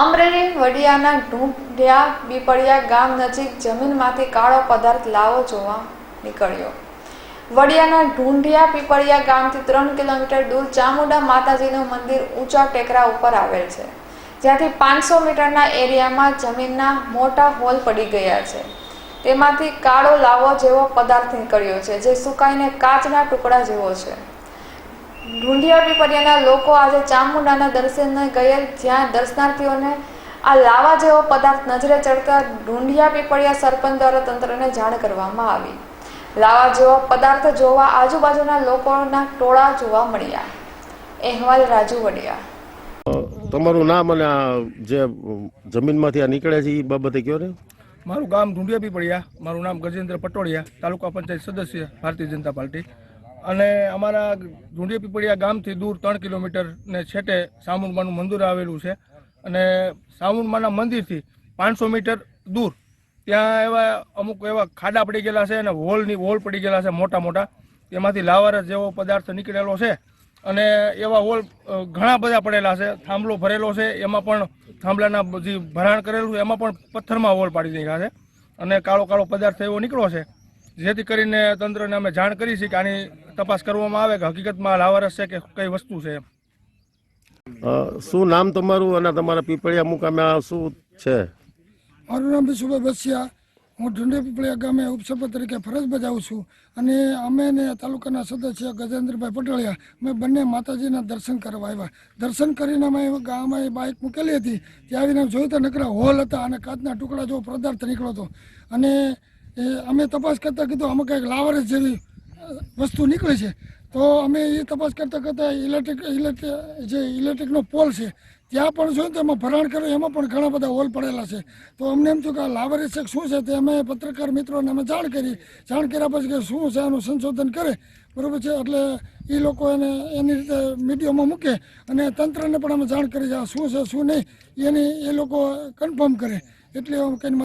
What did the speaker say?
અમરેલી વડિયાના ઢૂંઢિયા, બીપળિયા ગામ નજીક જમીનમાંથી કાળો પદાર્થ લાવો જોવા નીકળ્યો. વડિયાના ઢૂંઢિયા, પીપળિયા ગામથી ત્રણ કિલોમીટર દૂર ચામુંડા માતાજીનું મંદિર ઊંચા ટેકરા ઉપર આવેલ છે. જ્યાંથી પાંચસો મીટરના એરિયામાં જમીનના મોટા હોલ પડી ગયા છે. તેમાંથી કાળો લાવો જેવો પદાર્થ નીકળ્યો છે, જે સુકાઈને કાચના ટુકડા જેવો છે. ઢૂંઢિયા પીપળિયાના લોકો આજે ચામુંડાના દર્શને ગયેલ જ્યાં દર્શનાર્થીઓને આ લાવા જેવો પદાર્થ નજરે ચડતા ઢૂંઢિયા પીપળિયા સરપંચ દ્વારા તંત્રને જાણ કરવામાં આવી. લાવા જેવો પદાર્થ જોવા આજુબાજુના લોકોના ટોળા જોવા મળ્યા. અહેવાલ રાજુ વડિયા. તમારું નામ અને જે જમીનમાંથી આ નીકળે છે એ બાબતે કયો ને મારું ગામ ઢુંડિયા પીપળિયા મારું નામ ગજેન્દ્ર પટોળિયા તાલુકા પંચાયત સદસ્ય ભારતીય જનતા પાર્ટી. અને અમારા ઢુંડિયા પીપળિયા ગામથી દૂર ત્રણ કિલોમીટર ને છેટે સામુંડમાનું મંદિર આવેલું છે. અને સામુંડમાના મંદિરથી પાંચસો મીટર દૂર ત્યાં એવા અમુક એવા ખાડા પડી ગયેલા છે અને વોલની વોલ પડી ગયેલા છે મોટા મોટા. તેમાંથી લાવારસ જેવો પદાર્થ નીકળેલો છે અને એવા હોલ ઘણા બધા પડેલા છે. થાંભલો ભરેલો છે. એમાં પણ થાંભલાના જે ભરાણ કરેલું એમાં પણ પથ્થરમાં હોલ પાડી દીધા છે. અને કાળો કાળો પદાર્થ એવો નીકળ્યો છે. જેથી કરીને તંત્રને અમે જાણ કરી છે કે આની તપાસ કરવામાં આવે કે હકીકતમાં લાવારસ છે કે કઈ વસ્તુ છે શું નામ તમારું અને તમારા પીપળિયા મુકામે આ શું છે? મારું નામ વિશુભાઈ બસિયા. હું ઢુંડી પીપળિયા ગામે ઉપસભા તરીકે ફરજ બજાવું છું અને અમે ને તાલુકાના સદસ્ય ગજેન્દ્રભાઈ પટોળિયા અમે બંને માતાજીના દર્શન કરવા આવ્યા. દર્શન કરીને અમે ગામમાં બાઇક મૂકેલી હતી. ત્યાં આવીને જોયું તો નકરા હોલ હતા અને કાચના ટુકડા જેવો પદાર્થ નીકળ્યો હતો અને એ અમે તપાસ કરતાં કીધું આમાં કંઈક લાવર જેવી વસ્તુ નીકળે છે. તો અમે એ તપાસ કરતાં કરતાં ઇલેક્ટ્રિક ઇલેક્ટ્રિક જે ઇલેક્ટ્રિકનો પોલ છે, ત્યાં પણ જોયું તો એમાં ભરાણ કર્યું એમાં પણ ઘણા બધા હોલ પડેલા છે. તો અમને એમ થયું કે આ લાવર કે શું છે તે અમે પત્રકાર મિત્રોને અમે જાણ કરી. જાણ કર્યા પછી કે શું છે એનું સંશોધન કરે. બરાબર છે, એટલે એ લોકો એને, એની રીતે મીડિયામાં મૂકે અને તંત્રને પણ અમે જાણ કરી આ શું છે, શું નહીં, એની, એ લોકો કન્ફર્મ કરે. એટલે કંઈ